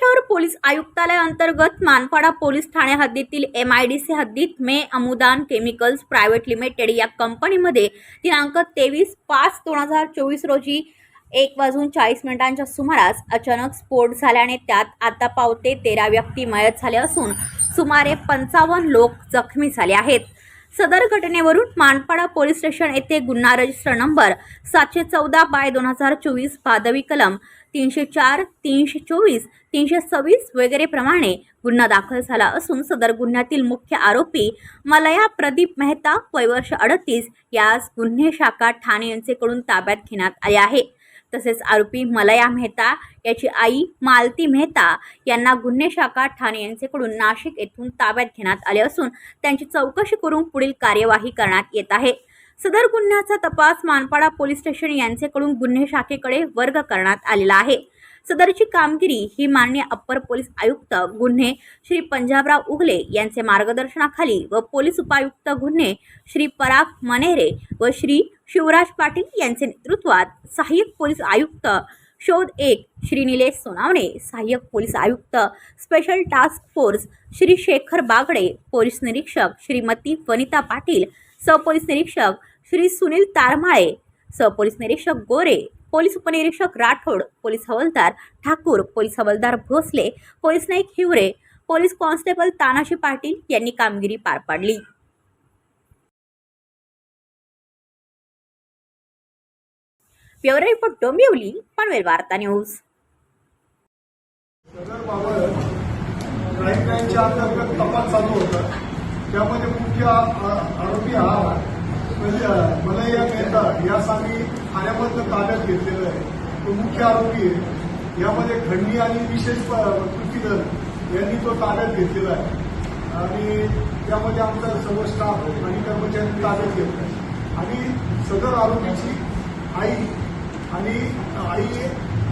शहर पोलीस आयुक्तालयाअंतर्गत मानपाडा पोलीस ठाणे हद्दीतील एम आय डी सी हद्दीत मे अमुदान केमिकल्स प्रायव्हेट लिमिटेड या कंपनीमध्ये दिनांक तेवीस पाच दोन हजार चोवीस रोजी एक वाजून चाळीस मिनिटांच्या सुमारास अचानक स्फोट झाल्याने त्यात आता पावते तेरा व्यक्ती मयत झाले असून सुमारे पंचावन्न लोक जखमी झाले आहेत. सदर घटनेवरून मानपाडा पोलीस स्टेशन येथे गुन्हा रजिस्टर नंबर सातशे चौदा बाय दोन हजार चोवीस पादवी कलम तीनशे चार तीनशे चोवीस तीनशे सव्वीस वगैरे प्रमाणे गुन्हा दाखल झाला असून सदर गुन्ह्यातील मुख्य आरोपी मलया प्रदीप मेहता वयवर्ष अडतीस यास गुन्हे शाखा ठाणे यांचेकडून ताब्यात घेण्यात आले आहे. तसेच आरोपी मलया मेहता याची आई मालती मेहता यांना गुन्हे शाखा ठाणे यांचेकडून नाशिक येथून ताब्यात घेण्यात आले असून त्यांची चौकशी करून पुढील कार्यवाही करण्यात येत आहे. सदर गुन्ह्याचा तपास मानपाडा पोलीस स्टेशन यांचेकडून गुन्हे शाखेकडे वर्ग करण्यात आलेला आहे. सदरची कामगिरी ही मान्य अप्पर पोलीस आयुक्त गुन्हे श्री पंजाबराव उगले यांचे मार्गदर्शनाखाली व पोलीस उपायुक्त गुन्हे श्री पराग मनेरे व श्री शिवराज पाटील यांचे नेतृत्वात सहाय्यक पोलीस आयुक्त शोध एक श्री निलेश सोनावणे सहाय्यक पोलीस आयुक्त special task force Shri Shekhar Bagde police निरीक्षक श्रीमती वनिता पाटील सहपोलीस निरीक्षक श्री सुनील तारमाळे सहपोलीस निरीक्षक गोरे पोलीस उपनिरीक्षक राठोड पोलीस हवालदार ठाकूर पोलीस हवालदार Bhosale police Naik Hiware police constable Tanaji Patil यांनी कामगिरी पार पाडली. ब्युरो रिपोर्ट डोंबिवली पनवेल वार्ता न्यूज. सदरबाबत क्राईम ब्रँचच्या अंतर्गत तपास चालू होता. त्यामध्ये मुख्य आरोपी हा म्हणजे मलया मेहता यास आम्ही ठाण्यामधनं ताब्यात घेतलेला आहे. तो मुख्य आरोपी आहे. यामध्ये खंडी आणि विशेष कृतीदल कृती यांनी तो ताब्यात घेतलेला आहे. आणि त्यामध्ये आमचा सर्व स्टाफ आणि कर्मचाऱ्यांनी ताब्यात घेतला आहे. आणि सदर आरोपीची आई आणि आई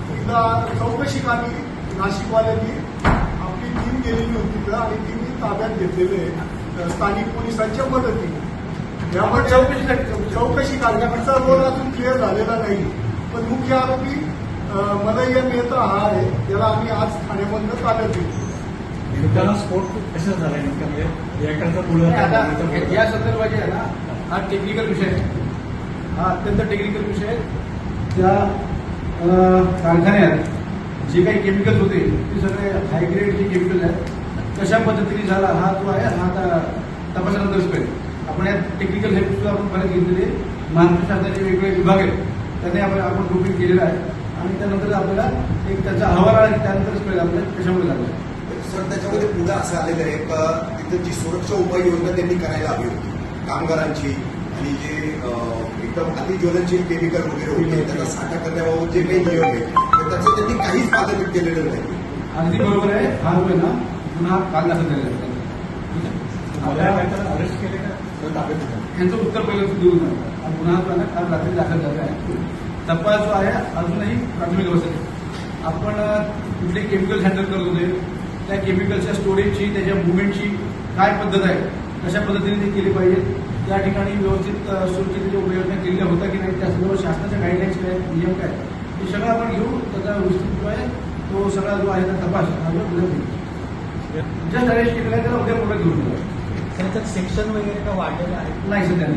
तिला चौकशी कामी नाशिकवाल्यांनी आपली टीम गेलेली होती तिथं आणि ती मी ताब्यात घेतलेले आहे. स्थानिक पोलिसांच्या मदतीने. यामध्ये चौकशी. चौकशी तिचा रोल अजून क्लिअर झालेला नाही. पण मुख्य आरोपी मलय्या मेहता हा आहे. त्याला आम्ही आज ठाण्यामधनं ताब्यात घेतलं नेमका स्फोट कशा झाला नेमका एकाचा नाही, आता मुलं या संदर्भात जे आहे ना हा टेक्निकल विषय आहे. हा अत्यंत टेक्निकल विषय आहे. त्या कारखान्यात जे काही केमिकल्स होते ते सगळे हायग्रेड जे केमिकल आहेत कशा पद्धतीने झाला हा जो आहे हा आता तपासानंतरच कळेल. आपण या टेक्निकल हेल्प सुद्धा आपण परत घेतलेले महाराष्ट्र शासनाचे वेगवेगळे विभाग आहेत त्यांनी आपण आपण ग्रुपिंग केलेलं आहे. आणि त्यानंतर आपल्याला एक त्याचा अहवाल आला की त्यानंतरच कळेल आपल्याला कशामुळे झालं. सर त्याच्यामध्ये पुन्हा असं आलेलं आहे का तिथं जी सुरक्षा उपाययोजना त्यांनी करायला हवी होती कामगारांची आणि जे एकदम अतिज्वलनशील केमिकल वगैरे होते त्याचा साठा करण्याबाबत जे काही नियम आहे तर त्याचं त्यांनी काहीच पालन केलेलं नाही. अगदी बरोबर आहे. हा आहे ना पुन्हा काल दाखल झालेला अरेस्ट केले का? यांचं उत्तर पहिलं देऊ नये हा गुन्हा जो आहे ना काल रात्री दाखल झाला आहे. तपास जो आहे अजूनही प्राथमिक अवस्थेत. आपण कुठले केमिकल हँडल करत होते त्या केमिकलच्या स्टोरेजची त्याच्या मुवमेंटची काय पद्धत आहे कशा पद्धतीने ते केली पाहिजे? त्या ठिकाणी व्यवस्थित अं, सुरक्षितेच्या उपाययोजना केलेल्या होत्या की नाही त्या संदर्भात शासनाच्या गाईडलाईन्स काय नियम काय हे सगळं आपण घेऊ त्याचा आहे तो सगळा जो आहे त्या तपास हा जो उद्या होईल. जस्ट अरेस्ट केलेला आहे त्याला उद्या पुढे घेऊन जाऊ त्याच्यात सेक्शन वगैरे का वाढलेलं आहे? नाही सध्या